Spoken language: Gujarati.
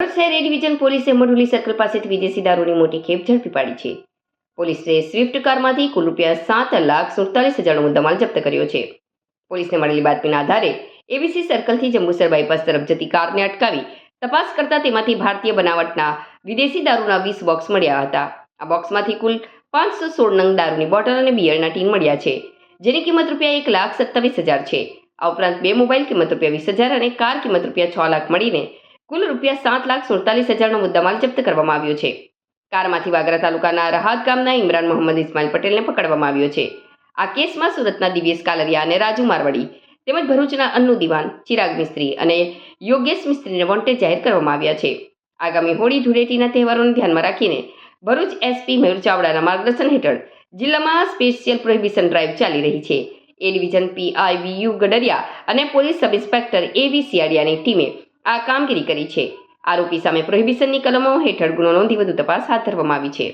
શહેર ડિવિઝન પોલીસે મઢુલી સર્કલ પાસેથી વિદેશી દારૂની મોટી ખેપ ઝડપી પાડી છે. પોલીસે સ્વિફ્ટ કારમાંથી કુલ રૂપિયા સાત લાખ સુડતાલીસ હજારનો મુદ્દામાલ જપ્ત કર્યો છે. પોલીસને મળેલી બાતમીના આધારે એબીસી સર્કલથી જંબુસર બાયપાસ તરફ જતી કારને અટકાવી તપાસ કરતા તેમાંથી ભારતીય બનાવટના વિદેશી દારૂના વીસ બોક્સ મળ્યા હતા. આ બોક્સમાંથી કુલ પાંચસો સોળ નંગ દારૂની બોટલ અને બિયરના ટીન મળ્યા છે, જેની કિંમત રૂપિયા એક લાખ સત્તાવીસ હજાર છે. આ ઉપરાંત બે મોબાઈલ કિંમત રૂપિયા વીસ હજાર અને કાર કિંમત રૂપિયા છ લાખ મળીને કુલ રૂપિયા સાત લાખ સુડતાલીસ હજારનો મુદ્દામાલ જપ્ત કરવામાં આવ્યો છે. કારમાંથી વાગરા તાલુકાના રાહત ગામના ઇમરાન મોહમ્મદ ઇસ્માઇલ પટેલને પકડવામાં આવ્યો છે. આ કેસમાં સુરતના દિવ્યેશ કાલરિયા અને રાજુ મારવાડી તેમજ ભરૂચના અન્નુ દિવાન, ચિરાગ મિસ્ત્રી અને યોગેશ મિસ્ત્રીને વોન્ટેડ જાહેર કરવામાં આવ્યા છે. આગામી હોળી ધૂળેટીના તહેવારોને ધ્યાનમાં રાખીને ભરૂચ એસપી મયુર ચાવડાના માર્ગદર્શન હેઠળ જિલ્લામાં સ્પેશિયલ પ્રોહિબિશન ડ્રાઇવ ચાલી રહી છે. એ ડિવિઝન પીઆઈવીયુ ગડરિયા અને પોલીસ સબ ઇન્સ્પેક્ટર એવી સિયાડિયાની ટીમે આ કામગીરી કરી છે. આરોપી સામે પ્રોહિબિશનની કલમો હેઠળ ગુનો નોંધી વધુ તપાસ હાથ ધરવામાં આવી છે.